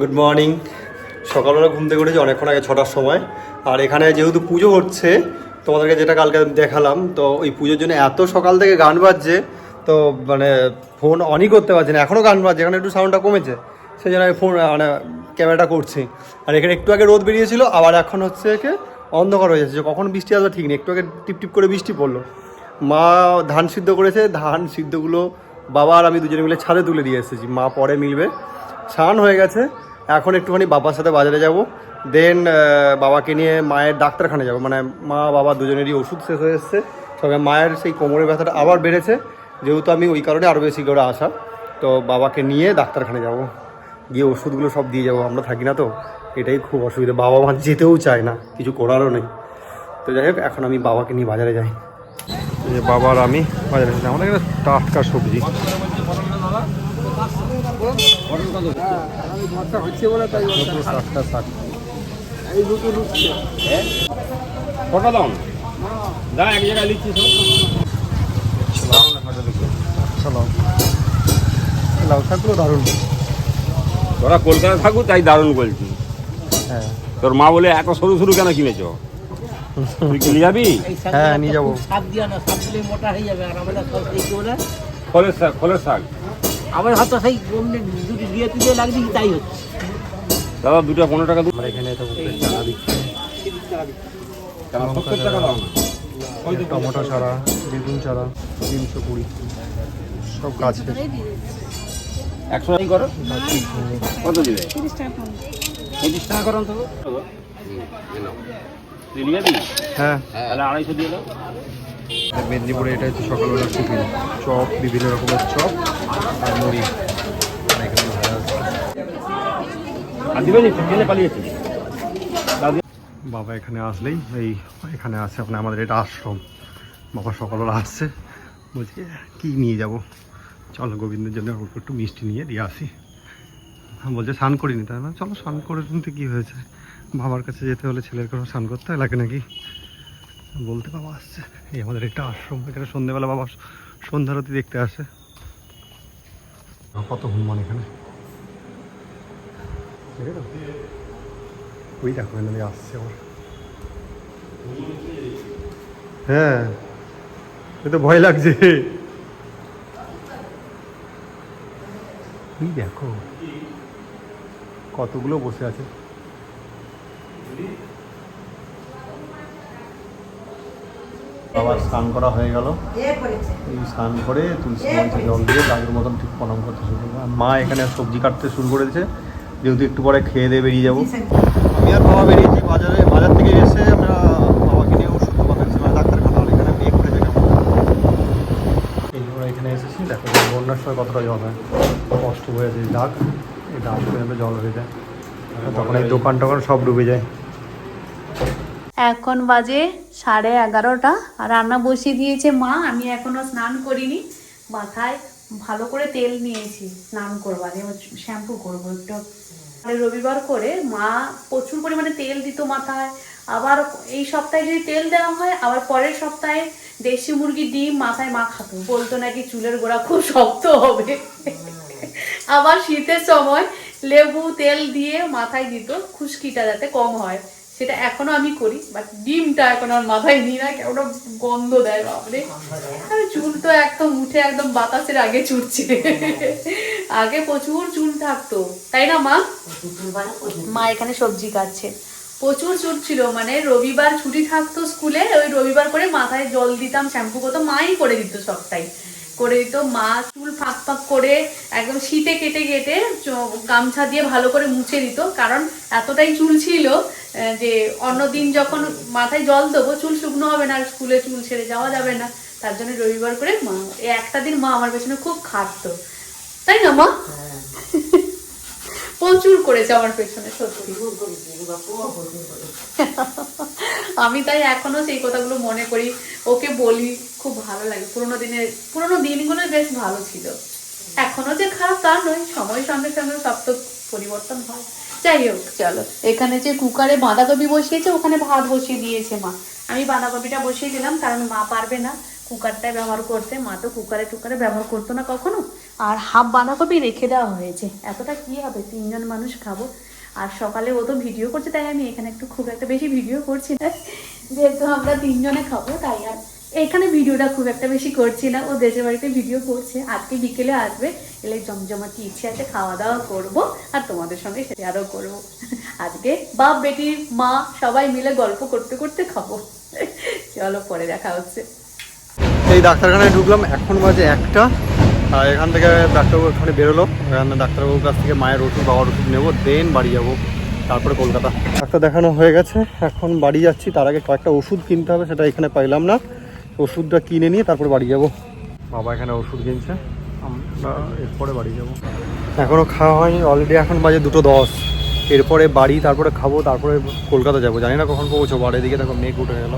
Good morning সকালবেলা ঘুম থেকে উঠেছি অনেকক্ষণ আগে, ছটার সময়। আর এখানে যেহেতু পুজো হচ্ছে, তোমাদেরকে যেটা কালকে দেখালাম, তো ওই পুজোর জন্য এত সকাল থেকে গান বাজছে, তো মানে ফোন অনই করতে পারছি না। এখনও গান বাজছে, এখানে একটু সাউন্ডটা কমেছে, সেই জন্য আমি ফোন মানে ক্যামেরাটা করছি। আর এখানে একটু আগে রোদ বেরিয়েছিল, আবার এখন হচ্ছে কি অন্ধকার হয়ে যাচ্ছে। কখন বৃষ্টি আসবে ঠিক নেই, একটু আগে টিপ টিপ করে বৃষ্টি পড়ল। মা ধান সিদ্ধ করেছে, ধান সিদ্ধগুলো বাবা আর আমি দুজনে মিলে ছাদে তুলে দিয়ে এসেছি। মা পরে মিলবে। স্নান হয়ে গেছে এখন একটুখানি বাবার সাথে বাজারে যাব। দেন বাবাকে নিয়ে মায়ের ডাক্তারখানে যাব। মানে মা, বাবা দুজনেরই ওষুধ শেষ হয়ে এসছে। তবে মায়ের সেই কোমরের ব্যথাটা আবার বেড়েছে। যেহেতু আমি ওই কারণে আরও বেশি করে আসা তো বাবাকে নিয়ে ডাক্তারখানে যাব। গিয়ে ওষুধগুলো সব দিয়ে যাব। আমরা থাকি না তো। এটাই খুব অসুবিধা। বাবা মা যেতেও চায় না। কিছু করারও নেই। তো যাই হোক, এখন আমি বাবাকে নিয়ে বাজারে যাই। যে বাবার আমি বাজারে আমাদের এখানে টাটকা সবজি। নতুন টাটকা শাক কটা দাম দা এক জায়গায় লিখছি সব লাউ লাউ শাকগুলো দারুণ তোরা কলকাতা থাকু তাই দারুণ বলছি হ্যাঁ তোর মা বলে এত সরু সরু কেন কিনেছ তুই কিনে যাবি হ্যাঁ, নিয়ে যাব। সাপ দিয়া না সাপ দিলে মোটা হয়ে যাবে আর আমরা সব এই কি বলে শাক ফলের শাক আমার হয়তো সেই অমনি দুটি দিয়ে দিয়ে লাগছে কি তাই হচ্ছে। দাদা দুটো পনেরো টাকা দু আমরা এখানে তো চারা দিচ্ছি টাকা টমেটো চারা বেগুন চারা তিনশো কুড়ি। সব গাছে একশো টাকাই করো? কত দিবে পঁচিশ টাকা করো তো হ্যাঁ। তাহলে আড়াইশো দিয়ে দাও। মেদিনীপুরে এটা হচ্ছে সকালবেলা টিফিন। চপ, বিভিন্ন রকমের চপ, আর মুড়ি। বাবা এখানে আসলেই, এই এখানে আছে আপনার আমাদের এটা আশ্রম। বাবা সকালবেলা আসছে, বলছি, কি নিয়ে যাব? চলো গোবিন্দের জন্য একটু মিষ্টি নিয়ে দিয়ে আসি। বলছে, স্নান করিনি। তাই না? চলো স্নান করে নিতে কী হয়েছে? বাবার কাছে যেতে হলে ছেলের কোনো স্নান করতে হয় লাগে নাকি? বলতে বাবা আসছে। এই আমাদের একটা আশ্রম, এখানে সন্ধেবেলা বাবা সন্ধ্যারতি দেখতে আসে। কত হনুমান এখানে? ওই দেখো, এখানে আসছে আবার। হ্যাঁ এ তো ভয় লাগছে। দেখো, কতগুলো বসে আছে। আবার স্নান করা হয়ে গেল। এই স্নান করে তুলসী মঞ্চে জল দিয়ে গাছের মতন ঠিক প্রণাম করতে শুরু করব আর মা এখানে সবজি কাটতে শুরু করেছে। যেহেতু একটু পরে খেয়ে দিয়ে বেরিয়ে যাব। আমি আর বাবা বেরিয়েছি বাজারে। বাজার থেকে এসে আমরা বাবাকে নিয়ে ওষুধ এসেছি মানে ডাক্তারখানা এখানে বিয়ে কেমন। এই আমরা এখানে এসেছি দেখো বন্যার সময় কতটা জল হয়। কষ্ট হয়েছে এই ডাক এই দাগ পর্যন্ত জল হয়ে যায়। তখন এই দোকান টোকান সব ডুবে যায়। এখন বাজে সাড়ে এগারোটা। আর রান্না বসিয়ে দিয়েছে মা, আমি এখনও স্নান করিনি। মাথায় ভালো করে তেল নিয়েছি, স্নান করবার এবার শ্যাম্পু করব একটু। রবিবার করে মা প্রচুর পরিমাণে তেল দিত মাথায়। আবার এই সপ্তাহে যদি তেল দেওয়া হয়, আবার পরের সপ্তাহে দেশি মুরগি ডিম মাথায় মাখাতো বলতো নাকি চুলের গোড়া খুব শক্ত হবে। আবার শীতের সময় লেবু তেল দিয়ে মাথায় দিত, খুশকিটা যাতে কম হয়। সেটা এখনও আমি করি বাট ডিমটা এখন আর মাথায় নিই না কেমন গন্ধ দেয়, বাপরে। আর চুল তো একদম উঠে একদম বাতাসের আগে ছুটছে আগে প্রচুর চুল থাকতো। তাই না, মা? মা এখানে সবজি কাটছে। প্রচুর চুল ছিল মানে রবিবার ছুটি থাকতো স্কুলে, ওই রবিবার করে মাথায় জল দিতাম, শ্যাম্পু করতো মাই করে দিত সবটাই। করে দিত মা চুল ফাঁক ফাঁক করে একদম শীতে কেটে কেটে গামছা দিয়ে ভালো করে মুছে দিত। কারণ এতটাই চুল ছিল যে অন্যদিন যখন মাথায় জল দেবো চুল শুকনো হবে না আর স্কুলে চুল ছেড়ে যাওয়া যাবে না। তার জন্য রবিবার করে মা এই একটা দিন মা আমার পেছনে খুব খাটতো। তাই না মা? প্রচুর করেছে আমার পেছনে, সত্যি। আমি তাই এখনও সেই কথাগুলো মনে করি। ওকে বলি, খুব ভালো লাগে। পুরোনো দিনের, পুরোনো দিনগুলো বেশ ভালো ছিল। এখনও যে খারাপ তা নয়, সময়ের সঙ্গে সঙ্গে সব তো পরিবর্তন হয়। যাই হোক, চলো। এখানে যে কুকারে বাঁধাকপি বসিয়েছে, ওখানে ভাত বসিয়ে দিয়েছে মা। আমি বাঁধাকপিটা বসিয়ে দিলাম, কারণ মা পারবে না কুকারটাই ব্যবহার করতে। মা তো কুকারে টুকারে ব্যবহার করতো না কখনো? আর হাফ বাঁধাকপি রেখে দেওয়া হয়েছে। এতটা কি হবে? তিনজন মানুষ খাব। আর সকালে ও তো ভিডিও করছে, তাই আমি এখানে একটু খুব একটা বেশি ভিডিও করছি না। যেহেতু আমরা তিনজনে খাব, তাই আর এখানে ভিডিওটা খুব একটা বেশি করছি না। ও দেশের বাড়িতে ভিডিও করছে। আজকে বিকেলে আসবে, এলে জমজমাটি ইচ্ছে আছে খাওয়া দাওয়া করব আর তোমাদের সঙ্গে শেয়ারও করব। আজকে বাপ বেটির মা সবাই মিলে গল্প করতে করতে খাব। চলো পরে দেখা হচ্ছে। এই ডাক্তারখানায় ঢুকলাম, এখন বাজে একটা। এখান থেকে ডাক্তারবাবু ওখানে বেরোলো। এখানে ডাক্তারবাবুর কাছ থেকে মায়ের ওষুধ, বাবার ওষুধ নেব, দেন বাড়ি যাব, তারপরে কলকাতা। ডাক্তার দেখানো হয়ে গেছে, এখন বাড়ি যাচ্ছি, তার আগে কয়েকটা ওষুধ কিনতে হবে, সেটা এখানে পাইলাম না। ওষুধটা কিনে নিয়ে তারপরে বাড়ি যাব। বাবা এখানে ওষুধ কিনছে, আমরা এরপরে বাড়ি যাব। এখনও খাওয়া হয়নি অলরেডি এখন বাজে দুটো দশ। এরপরে বাড়ি, তারপরে খাব, তারপরে কলকাতা যাব। জানি না কখন পৌঁছবো আর এদিকে দেখো মেঘ উঠে গেল।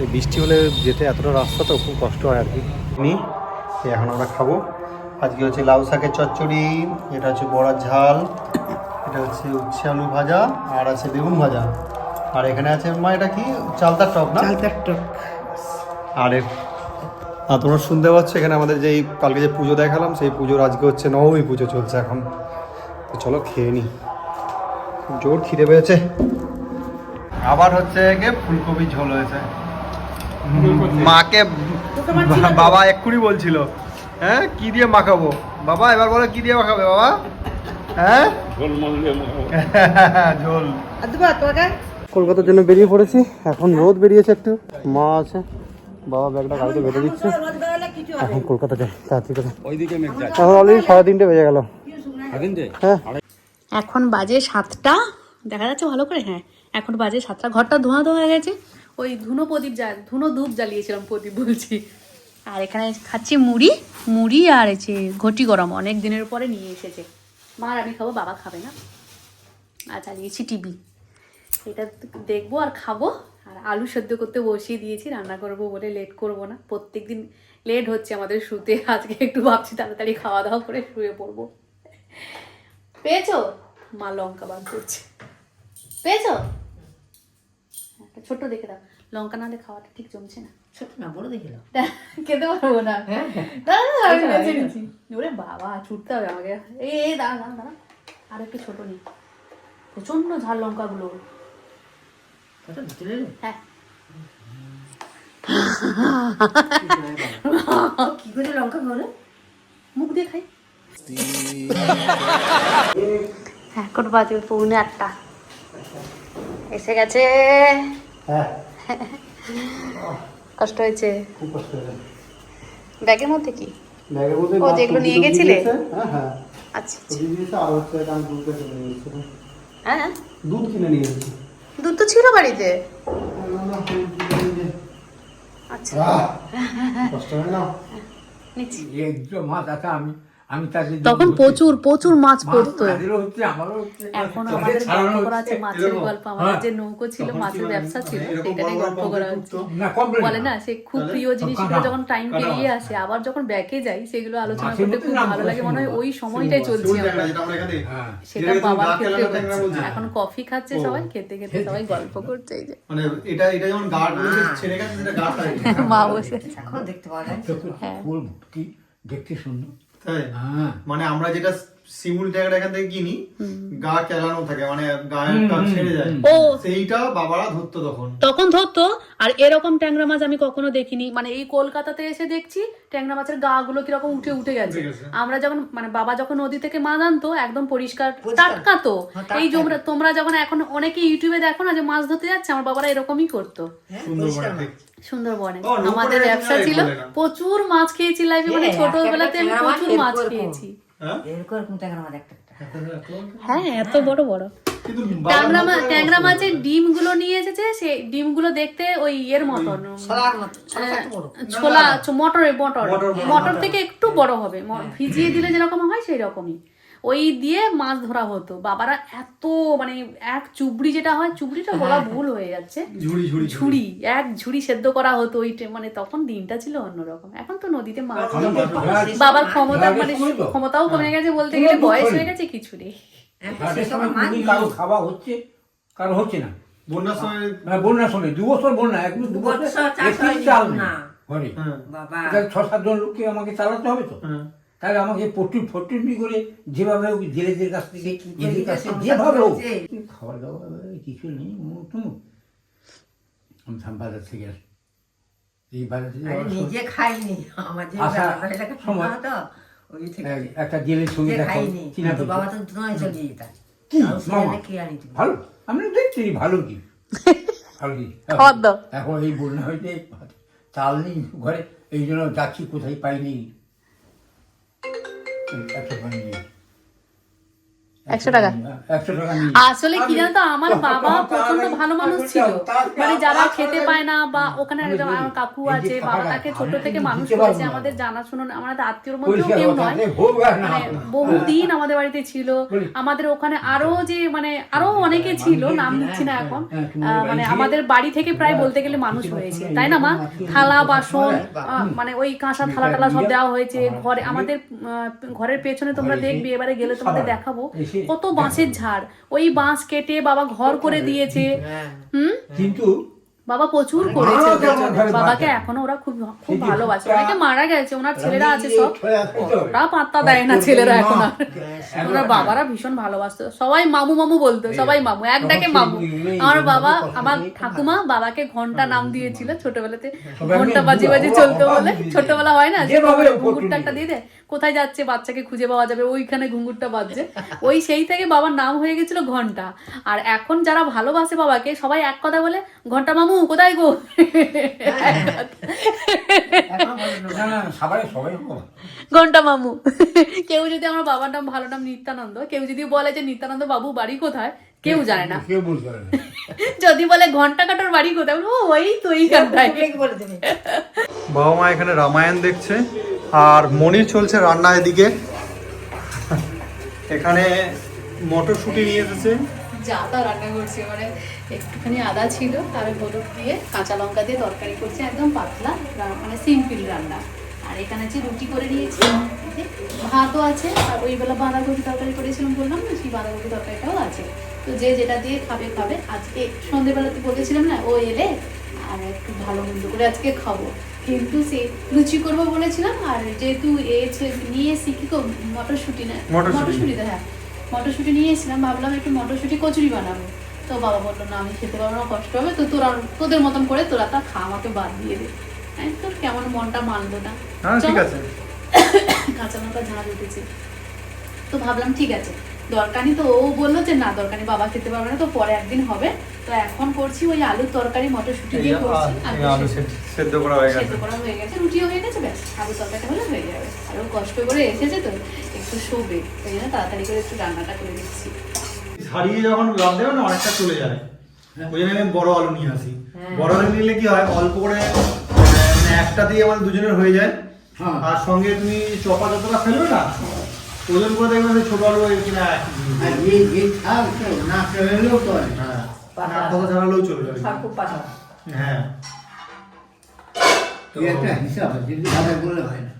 এই বৃষ্টি হলে যেতে এতটা রাস্তা তো খুব কষ্ট হয় আর কি। এখন আমরা খাব। আজকে হচ্ছে লাউ শাকের চচ্চড়ি এটা হচ্ছে বড়ার ঝাল এটা হচ্ছে উচ্ছে আলু ভাজা আর আছে বেগুন ভাজা। আর এখানে আছে মা এটা কি? চালতার টক না? চালতার টক। আর আর তোমরা শুনতে পাচ্ছ এখানে আমাদের যেই কালকে যে পুজো দেখালাম সেই পুজোর আজকে হচ্ছে নবমী পুজো চলছে এখন। তো চলো খেয়ে নি। জোর খিদে পেয়েছে। আবার হচ্ছে ফুলকপি ঝোল হয়েছে। মাকে বাবা এক্ষুনি বলছিল হ্যাঁ কি দিয়ে মাখাবো? বাবা এবার বলো কি দিয়ে মাখাবে বাবা? হ্যাঁ? ঝোল। কলকাতার জন্য বেরিয়ে পড়েছি এখন রোদ বেরিয়েছে একটু মা আছে বাবা ব্যাগটা গাড়িতে বেঁধে দিচ্ছে। এখন কলকাতা যাই তাড়াতাড়ি করে। এখন অলরেডি সাড়ে তিনটে বেজে গেল। হ্যাঁ। এখন বাজে সাতটা দেখা যাচ্ছে ভালো করে হ্যাঁ এখন বাজে সাতটা ঘরটা ধোঁয়া ধোঁয়া হয়ে গেছে। ওই ধুনো প্রদীপ যা ধুনো ধূপ জ্বালিয়েছিলাম প্রদীপ বলছি। আর এখানে খাচ্ছি মুড়ি মুড়ি আর এসে ঘটি গরম অনেক দিনের পরে নিয়ে এসেছে। মা আর আমি খাব, বাবা খাবে না। আর চালিয়েছি টিভি। এটা দেখব আর খাব। আর আলু সেদ্ধ করতে বসিয়ে দিয়েছি, রান্না করব বলে লেট করব না। প্রত্যেক দিন লেট হচ্ছে আমাদের শুতে। আজকে একটু ভাবছি তাড়াতাড়ি খাওয়া দাওয়া করে শুয়ে পড়ব। পেয়েছ? মা লঙ্কা বার করছে। পেয়েছ? ছোট্ট দেখে দাও। লঙ্কা নাহলে খাওয়াটা ঠিক জমছে না। ছোট না বড় দেখে নাও। খেতে পারব না। দাঁড়া, দাঁড়া, আমি এই বেছে নাও, এই নিচ্ছি। ওরে বাবা ছুটতে হবে আমাকে। এই এই দাঁড়া দাঁড়া দাঁড়া। আর একটু ছোট নি। প্রচণ্ড ঝাল লঙ্কাগুলো? হ্যাঁ। কি করে লঙ্কা বলে মুখ দিয়ে খাই। এখন বাজে পৌনে আটটা। এসে গেছে। হ্যাঁ। কষ্ট হয়েছে? খুব কষ্ট হয়েছে। ব্যাগের মধ্যে কি? ব্যাগের মধ্যে ও, যেগুলো নিয়ে গেছিলে? হ্যাঁ হ্যাঁ। আচ্ছা আচ্ছা। দিয়েছে আর হচ্ছে আমি দুধ কিনে নিয়ে এসেছিলাম হ্যাঁ দুধ কিনে নিয়ে এসেছি দুধ তো ছিল বাড়িতে? আচ্ছা। কষ্ট হয় না। নিচ্ছি। একদম মাছ আছে আমি আমি তাদের তখন প্রচুর প্রচুর মাছ পড়তো। তাদেরও হচ্ছে আমারও হচ্ছে এখন আমাদের ছাড়ানো গল্প করা আছে মাছের গল্প আমাদের হ্যাঁ। যে নৌকো ছিল মাছের ব্যবসা ছিল সেটা নিয়ে গল্প করা হচ্ছে। বলে না সে খুব প্রিয় জিনিসগুলো যখন টাইম পেরিয়ে আসে আবার যখন ব্যাকে যাই সেগুলো আলোচনা করতে খুব ভালো লাগে মনে হয় ওই সময়টাই চলছে হ্যাঁ সেটা বাবার ক্ষেত্রে এখন কফি খাচ্ছে সবাই খেতে খেতে সবাই গল্প করছে এই যে। মানে এটা এটা যেমন ছেড়ে গেছে সেটা টাইপ মা বসে। এখনও দেখতে পাওয়া যায় হ্যাঁ। দেখতে সুন্দর তাই? হ্যাঁ। মানে আমরা যেটা শিমুল ট্যাগটা এখান থেকে কিনি গা কেলানো থাকে মানে গায়ের কাজ ছেড়ে যায়। ও। সেইটা বাবারা ধরতো তখন। তখন ধরতো আর এরকম ট্যাংরা মাছ আমি কখনো দেখিনি। মানে এই কলকাতাতে এসে দেখছি ট্যাংরা মাছের গা গুলো কীরকম উঠে উঠে গেছে। আমরা যখন মানে বাবা যখন নদী থেকে মাছ আনতো একদম পরিষ্কার। টাটকা তো হ্যাঁ, এই তোমরা তোমরা যখন এখন অনেকে ইউটিউবে দেখো না যে মাছ ধরতে যাচ্ছে আমার বাবারা এরকমই করতো। হ্যাঁ, সুন্দরবনে আমাদের ব্যবসা ছিল প্রচুর মাছ খেয়েছি লাইফে মানে হ্যাঁ, ছোটবেলাতে আমি প্রচুর মাছ খেয়েছি। হ্যাঁ? হ্যাঁ এত বড় বড়। ট্যাংরা মাছ ট্যাংরা মাছের ডিমগুলো নিয়ে এসেছে সেই ডিমগুলো দেখতে ওই ইয়ের মতন। ছলা ছোলা মটরে মটর। থেকে একটু বড় হবে। ভিজিয়ে দিলে যেরকম হয় সেই রকমই ওই দিয়ে মাছ ধরা হতো। বাবারা এত মানে এক চুবড়ি যেটা হয় চুবড়িটা বলা ভুল হয়ে যাচ্ছে। ঝুড়ি এক ঝুড়ি সেদ্ধ করা হতো ওই মানে তখন দিনটা ছিল অন্যরকম। এখন তো নদীতে। মাছ- বাবার ক্ষমতা মানে ক্ষমতাও কমে গেছে বলতে গেলে বয়স হয়ে গেছে কিছু নেই। তাদের সেই সময় সময় মাছ যদি নেই। কারও খাওয়া হচ্ছে কারও হচ্ছে না। বন্যার সময় বন্যার সময় দু বছর বন্যা এক দু দু বছর বছর চাষ একটি হয়নি চাল বন্যা। ঘরে। বাবা। এটা ছ সাতজন লোককে আমাকে চালাতে হবে তো। হ্যাঁ। তাহলে আমাকে পট্টু ফট্টুনি করে যেভাবে হোক জেলেদের কাছ থেকে এদের কাছে যেভাবে হোক। খাওয়া দাওয়া কিছু নেই টুমুক আমি থাম বাজার থেকে আসি। এই বাজার থেকে সময় ওই থেকে একটা জেলের সঙ্গে দেখো তো বাবা তো নয় চলে যেতাম। কি মামা? সেখানে আনি তুমি ভালো? আমি দেখছি ভালো কি? ভালো কি? এখন এই বন্যা হইতে চাল নেই ঘরে এই জন্য যাচ্ছি কোথায় পাইনি? একটা নিয়ে। একশো টাকা? আসলে কি জানতো আমার বাবা প্রচণ্ড ভালো মানুষ ছিল। মানে যারা খেতে পায় না বা ওখানে একজন আমার কাকু আছে বাবা তাকে ছোট থেকে মানুষ করেছে আমাদের জানাশুনো আমাদের আত্মীয়র মধ্যেও কেউ নয়। মানে বহুদিন আমাদের বাড়িতে ছিল। আমাদের ওখানে আরও যে মানে আরও অনেকে ছিল নাম নিচ্ছি না এখন। আহ, মানে আমাদের বাড়ি থেকে প্রায় বলতে গেলে মানুষ হয়েছে। তাই না মা? থালা বাসন আহ, মানে ওই কাঁসা থালা টালা সব দেওয়া হয়েছে। ঘরে আমাদের আহ, ঘরের পেছনে তোমরা দেখবে এবারে গেলে তোমাদের দেখাবো কত বাঁশের ঝাড়। ওই বাঁশ কেটে বাবা ঘর করে দিয়েছে। হুম? কিন্তু বাবা প্রচুর করেছে। বাবাকে এখনও ওরা খুব খুব ভালোবাসে। অনেকে মারা গেছে ওনার ছেলেরা আছে সব। ওরা পাত্তা দেয় না ছেলেরা এখন আর। ওনার বাবারা ভীষণ ভালোবাসতো। সবাই মামু মামু বলতো সবাই মামু এক ডাকে মামু। আমার বাবা আমার ঠাকুমা বাবাকে ঘণ্টা নাম দিয়েছিল ছোটবেলাতে। ঘণ্টা বাজি বাজি চলতো বলে। ছোটবেলা হয় না যে ঘুঙ্গুরটা একটা দিয়ে দে কোথায় যাচ্ছে বাচ্চাকে খুঁজে পাওয়া যাবে ওইখানে ঘুঙ্গুরটা বাজছে। ওই সেই থেকে বাবার নাম হয়ে গেছিল ঘণ্টা। আর এখন যারা ভালোবাসে বাবাকে সবাই এক কথা বলে ঘণ্টা মামু কোথায় গো? না সবাই সবাই। ঘণ্টা মামু। কেউ যদি আমার বাবার নাম ভালো নাম নিত্যানন্দ কেউ যদি বলে যে নিত্যানন্দ বাবু বাড়ি কোথায়? কেউ জানে না। কেউ বলতে পারে যদি বলে ঘণ্টা কাটার বাড়ি কোথায় বলব, ও ওই তো বলে বাবা মা এখানে রামায়ণ দেখছে আর মনির চলছে রান্না এদিকে এখানে মটরশুঁটি নিয়ে এসেছে। যা তা রান্না করছি মানে একটুখানি আদা ছিল আর হলুদ দিয়ে কাঁচা লঙ্কা দিয়ে তরকারি করছি একদম পাতলা মানে সিম্পল রান্না। আর এখানে আছে রুটি করে নিয়েছি ভাতও আছে আর ওই বেলা বাঁধাকপি তরকারি করেছিলাম বললাম না সেই বাঁধাকপি তরকারিটাও আছে। তো যে যেটা দিয়ে খাবে খাবে। আজকে সন্ধেবেলাতে বলেছিলাম না ও এলে আর একটু ভালো মন্দ করে আজকে খাব। কিন্তু সে লুচি করব বলেছিলাম আর যেহেতু এ ছে- নিয়ে এসেছি কি গো, মটরশুঁটি না? মটরশুঁটি। তো হ্যাঁ। মটরশুঁটি নিয়ে এসেছিলাম ভাবলাম একটু মটরশুঁটি কচুরি বানাবো। তো বাবা বলল না আমি খেতে পারব না কষ্ট হবে। তো তোরা তোদের মতন করে তোরা তা খা আমাকে বাদ দিয়ে দে। তোর কেমন মনটা মানলো না? হ্যাঁ ঠিক আছে। কাঁচা লঙ্কা ঝাঁজ উঠেছে। তো ভাবলাম ঠিক আছে দরকারি তো ও বলল যে না দরকারি বাবা খেতে পারবে না তো পরে একদিন হবে। তো এখন করছি ওই আলুর তরকারি মটরশুঁটি দিয়ে করছি। আলু সেদ্ধ। করা হয়ে সেদ্ধ গেছে। করা হয়ে গেছে রুটিও হয়ে গেছে ব্যাস। আলু তরকারিটা হলে হয়ে যাবে। আর ও কষ্ট করে এসেছে তো একটু শোবে। ওই জন্য তাড়াতাড়ি করে একটু রান্নাটা করে দিচ্ছি ছাড়িয়ে যখন লাভ দেবে না অনেকটা চলে যায়। ওই জন্য আমি বড় আলু নিয়ে আসি। বড় আলু নিলে কি হয় অল্প করে একটা দিয়ে আমাদের দুজনের হয়ে যায়। হ্যাঁ। আর সঙ্গে তুমি চপা যতটা ফেলবে না ওজন করে দেখবে যে ছোট আলু এই কিনা না ফেলেলেও তো হ্যাঁ কথা ছাড়ালেও চলে যাবে। হ্যাঁ। তো একটা হিসাব আছে করলে হয় না।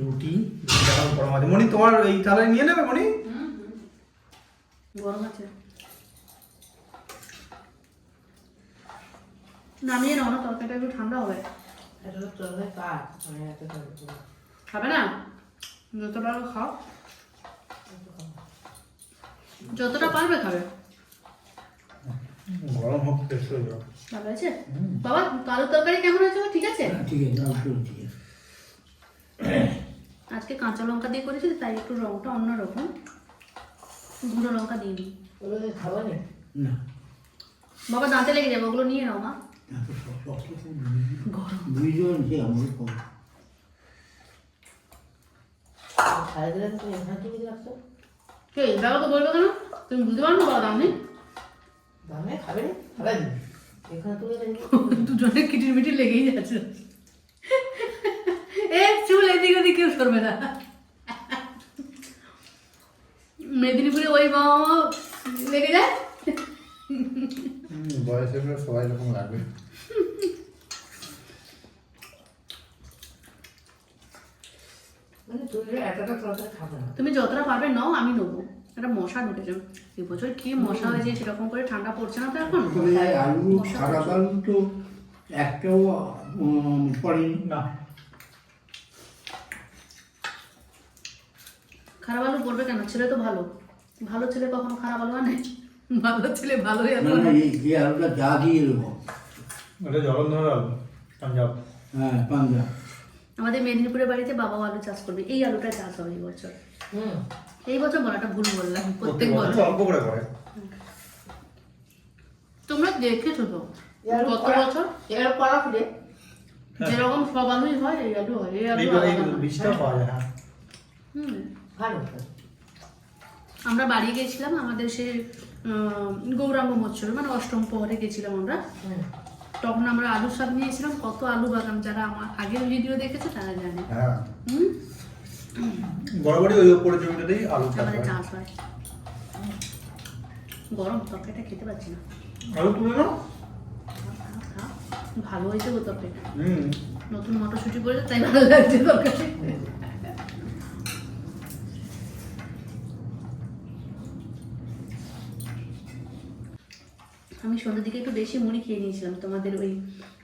রুটি মনি তোমার এই থালায় নিয়ে নেবে মনি গরম আছে। নামিয়ে নাও না তরকারিটা একটু ঠান্ডা হবে। খাবে না? যতটা পারবে খাও। যতটা পারবে খাবে। গরম হোক টেস্ট হয়ে যাবে ভালো আছে বাবা কালো তরকারি কেমন হয়েছে? ঠিক আছে? ঠিক আছে ঠিক আছে। আজকে কাঁচা লঙ্কা দিয়ে করেছি তাই একটু রংটা অন্যরকম। গুঁড়ো লঙ্কা দিইনি ওগুলো খাব না? না। বাবা দাঁতে লেগে যাবে ওগুলো নিয়ে নাও মা। এত শক্ত শক্ত খুব দুইজন যে আমার কম সাড়ে দিলে তুমি এখানে তুমি রাখছো কে বাবাকে বলবে কেন? তুমি বুঝতে পারো না দাম নেই? দামে খাবে না? খাবে না? এখানে তুমি দুজনের কিটির মিটির লেগেই যাচ্ছে। এ চুল এদিক ওদিক কেউ সরবে না। মেদিনীপুরে ওই বাবা মা লেগে যায়? বয়সের সবাই এরকম লাগবে। মানে তুমি যতটা পারবে নাও আমি নেব। একটা মশা ঢুকেছে। এবছর কি মশা হয়েছে সেরকম করে ঠান্ডা পড়ছে না তো এখন? আলু খারাপ আলু তো একটাও উম, পড়েনি না। খারাপ আলু পড়বে কেন? ছেলে তো ভালো। ভালো ছেলে কখনো খারাপ আলু আনে? ভালো ছেলে ভালোই আলু না না এই যে আলুটা যা দিয়ে দেবো। ওটা জলন্ধর আলু পাঞ্জাব। হ্যাঁ পাঞ্জাব। আমাদের মেদিনীপুরের বাড়িতে বাবাও আলু চাষ করবে। এই আলুটা চাষ হবে এই বছর। হুম। এই বছর বলাটা ভুল বললাম প্রত্যেক বছর অল্প করে করে। তোমরা দেখেছ তো? গত বছর? এর পড়া ফিরে। যেরকম সব আলুই হয় এই আলু হয় এই আলু। বীজটা পাওয়া যায় হ্যাঁ। হুম। ভালো। আমরা বাড়ি গেছিলাম আমাদের সে গৌরাঙ্গ মৎসরে মানে অষ্টম প্রহরে গেছিলাম আমরা। তখন আমরা আলু শাক নিয়েছিলাম কত আলু বাগান যারা আমার আগের ভিডিও দেখেছে তারা জানে। হ্যাঁ। হুম? বরাবরই ওই ওপরে জমিটাতেই আলু চাষ হয়। গরম তরকারিটা খেতে পাচ্ছি না। আলু তুলে নাও। ভালো হয়েছে গো তরকারিটা। হুম। নতুন মটরশুটি পড়েছে তাই ভালো লাগছে তরকারি আমি সন্ধ্যের দিকে একটু বেশি মুড়ি খেয়ে নিয়েছিলাম তোমাদের ওই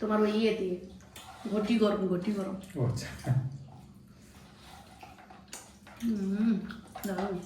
তোমার ওই ইয়ে দিয়ে ঘটি গরম ঘটি গরম। আচ্ছা। হুম দারুণ।